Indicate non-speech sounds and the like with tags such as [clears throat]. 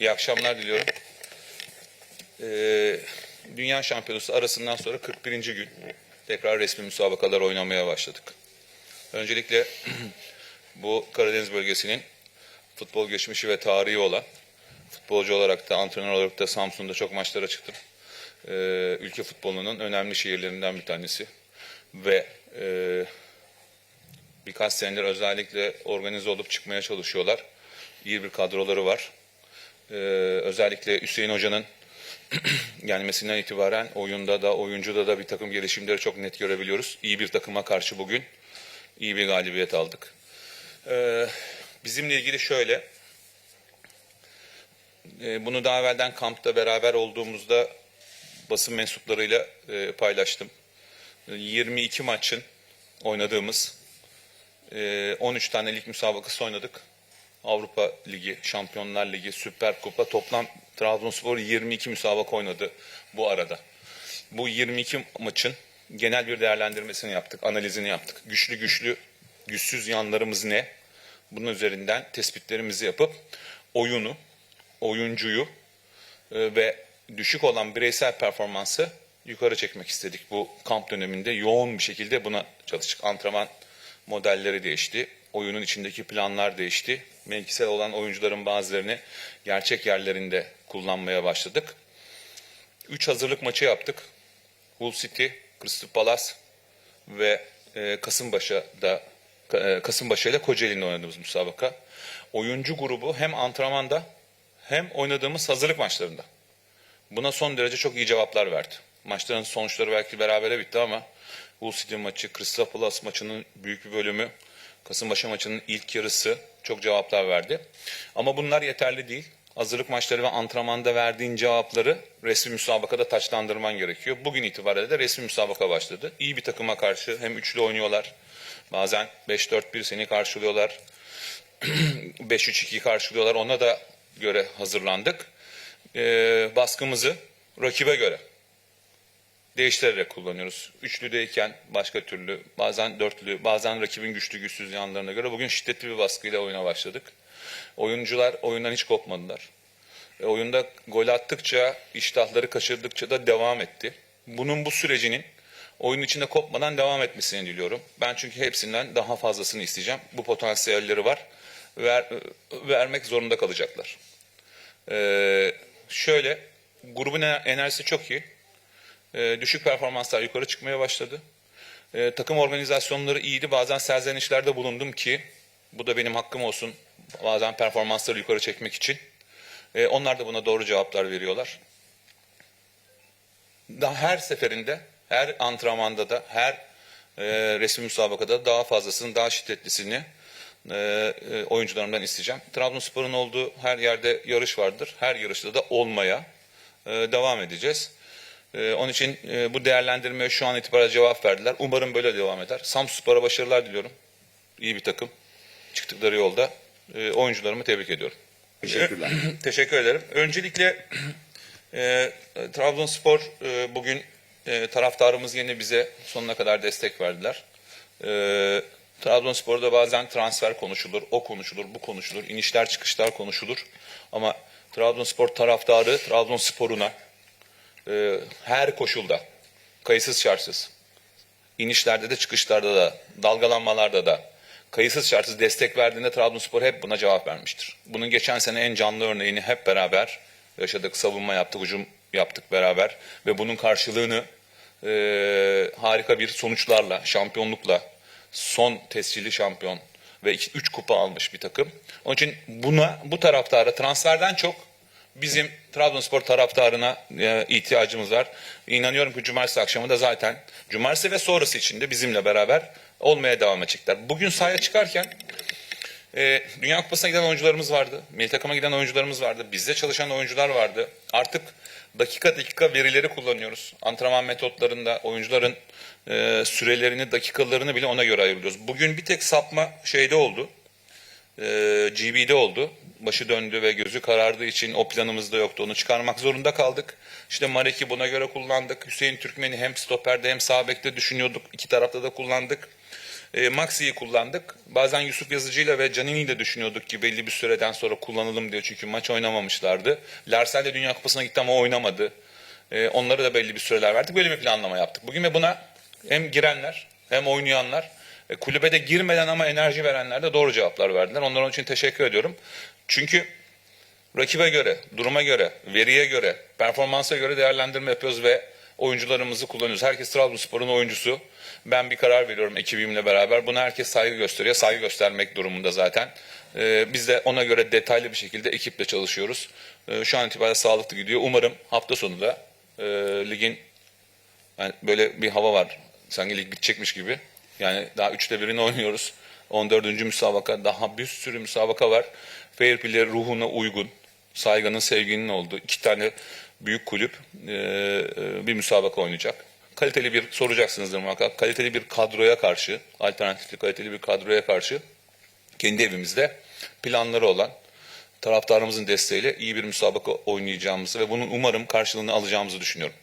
İyi akşamlar diliyorum. Ee, Dünya Şampiyonası arasından sonra 41. gün tekrar resmi müsabakalar oynamaya başladık. Öncelikle [clears throat] bu Karadeniz bölgesinin futbol geçmişi ve tarihi olan futbolcu olarak da antrenör olarak da Samsun'da çok maçlara çıktım. Ee, ülke futbolunun önemli şehirlerinden bir tanesi ve e, birkaç senedir özellikle organize olup çıkmaya çalışıyorlar. İyi bir kadroları var. Ee, özellikle Hüseyin Hoca'nın [clears throat] gelmesinden itibaren oyunda da oyuncuda da bir takım gelişimleri çok net görebiliyoruz. İyi bir takıma karşı bugün iyi bir galibiyet aldık. Ee, bizimle ilgili şöyle, e, bunu daha evvelden kampta beraber olduğumuzda basın mensuplarıyla e, paylaştım. 22 maçın oynadığımız e, 13 tane lig müsabakası oynadık. Avrupa Ligi, Şampiyonlar Ligi, Süper Kupa toplam Trabzonspor 22 müsabaka oynadı bu arada. Bu 22 maçın genel bir değerlendirmesini yaptık, analizini yaptık. Güçlü güçlü, güçsüz yanlarımız ne? Bunun üzerinden tespitlerimizi yapıp oyunu, oyuncuyu e, ve düşük olan bireysel performansı yukarı çekmek istedik. Bu kamp döneminde yoğun bir şekilde buna çalıştık. Antrenman modelleri değişti. Oyunun içindeki planlar değişti. Mevkisel olan oyuncuların bazılarını gerçek yerlerinde kullanmaya başladık. Üç hazırlık maçı yaptık. Hull City, Crystal Palace ve e, Kasımpaşa'da e, Kasımpaşa ile Kocaeli'nde oynadığımız müsabaka. Oyuncu grubu hem antrenmanda hem oynadığımız hazırlık maçlarında. Buna son derece çok iyi cevaplar verdi. Maçların sonuçları belki berabere bitti ama Hull City maçı, Crystal Palace maçının büyük bir bölümü, Kasımpaşa maçının ilk yarısı çok cevaplar verdi. Ama bunlar yeterli değil. Hazırlık maçları ve antrenmanda verdiğin cevapları resmi müsabakada taçlandırman gerekiyor. Bugün itibariyle de resmi müsabaka başladı. İyi bir takıma karşı hem üçlü oynuyorlar. Bazen 5-4-1 seni karşılıyorlar. [clears throat] 5-3-2 karşılıyorlar. Ona da göre hazırlandık. Ee, baskımızı rakibe göre değiştirerek kullanıyoruz. Üçlüdeyken başka türlü, bazen dörtlü, bazen rakibin güçlü güçsüz yanlarına göre bugün şiddetli bir baskıyla oyuna başladık. Oyuncular oyundan hiç kopmadılar. E, oyunda gol attıkça, iştahları kaçırdıkça da devam etti. Bunun bu sürecinin oyun içinde kopmadan devam etmesini diliyorum. Ben çünkü hepsinden daha fazlasını isteyeceğim. Bu potansiyelleri var. Ver, vermek zorunda kalacaklar. Ee, şöyle, grubun enerjisi çok iyi. Ee, düşük performanslar yukarı çıkmaya başladı. Ee, takım organizasyonları iyiydi. Bazen serzenişlerde bulundum ki bu da benim hakkım olsun. Bazen performansları yukarı çekmek için. Ee, onlar da buna doğru cevaplar veriyorlar. Daha her seferinde, her antrenmanda da, her e, resim müsabakada daha fazlasını, daha şiddetlisini e, e, oyuncularımdan isteyeceğim. Trabzonspor'un olduğu her yerde yarış vardır. Her yarışta da olmaya devam edeceğiz. Ee, onun için e, bu değerlendirmeye şu an itibariyle cevap verdiler. Umarım böyle devam eder. Samsunspor'a başarılar diliyorum. İyi bir takım. Çıktıkları yolda. E, oyuncularımı tebrik ediyorum. Teşekkürler. [clears throat] Teşekkür ederim. Öncelikle e, Trabzonspor e, bugün e, taraftarımız yine bize sonuna kadar destek verdiler. E, Trabzonspor'da bazen transfer konuşulur, o konuşulur, bu konuşulur, inişler çıkışlar konuşulur. Ama Trabzonspor taraftarı Trabzonspor'una e, her koşulda, kayıtsız şartsız, inişlerde de çıkışlarda da, dalgalanmalarda da kayıtsız şartsız destek verdiğinde Trabzonspor hep buna cevap vermiştir. Bunun geçen sene en canlı örneğini hep beraber yaşadık. Savunma yaptık, hücum yaptık beraber ve bunun karşılığını e, harika bir sonuçlarla, şampiyonlukla son tescilli şampiyon ve 3 kupa almış bir takım. Onun için buna bu taraftara transferden çok bizim Trabzonspor taraftarına e, ihtiyacımız var. İnanıyorum ki cumartesi akşamı da zaten cumartesi ve sonrası için de bizimle beraber olmaya devam edecekler. Bugün sahaya çıkarken e, Dünya Kupası'na giden oyuncularımız vardı. Milli takıma giden oyuncularımız vardı. Bizde çalışan oyuncular vardı. Artık dakika dakika verileri kullanıyoruz. Antrenman metotlarında oyuncuların e, sürelerini, dakikalarını bile ona göre ayırıyoruz. Bugün bir tek sapma şeyde oldu. E, GB'de oldu. Başı döndü ve gözü karardığı için o planımızda yoktu. Onu çıkarmak zorunda kaldık. İşte Marek'i buna göre kullandık. Hüseyin Türkmen'i hem stoperde hem sağ düşünüyorduk. İki tarafta da kullandık. E, Maxi'yi kullandık. Bazen Yusuf Yazıcı'yla ve Canini'yi de düşünüyorduk ki belli bir süreden sonra kullanalım diye. Çünkü maç oynamamışlardı. Larsel de Dünya Kupası'na gitti ama oynamadı. E, onlara da belli bir süreler verdik. Böyle bir planlama yaptık. Bugün ve buna hem girenler hem oynayanlar e, kulübe de girmeden ama enerji verenler de doğru cevaplar verdiler. Onlara onun için teşekkür ediyorum. Çünkü rakibe göre, duruma göre, veriye göre, performansa göre değerlendirme yapıyoruz ve oyuncularımızı kullanıyoruz. Herkes Trabzonspor'un oyuncusu. Ben bir karar veriyorum ekibimle beraber. Buna herkes saygı gösteriyor. Saygı göstermek durumunda zaten. Ee, biz de ona göre detaylı bir şekilde ekiple çalışıyoruz. Ee, şu an itibariyle sağlıklı gidiyor. Umarım hafta sonu da e, ligin yani böyle bir hava var. Sanki lig bitecekmiş gibi. Yani daha üçte birini oynuyoruz. 14. müsabaka daha bir sürü müsabaka var. Fair play ruhuna uygun. Saygının, sevginin olduğu iki tane büyük kulüp e, e, bir müsabaka oynayacak. Kaliteli bir soracaksınızdır muhakkak. Kaliteli bir kadroya karşı, alternatifli kaliteli bir kadroya karşı kendi evimizde planları olan taraftarımızın desteğiyle iyi bir müsabaka oynayacağımızı ve bunun umarım karşılığını alacağımızı düşünüyorum.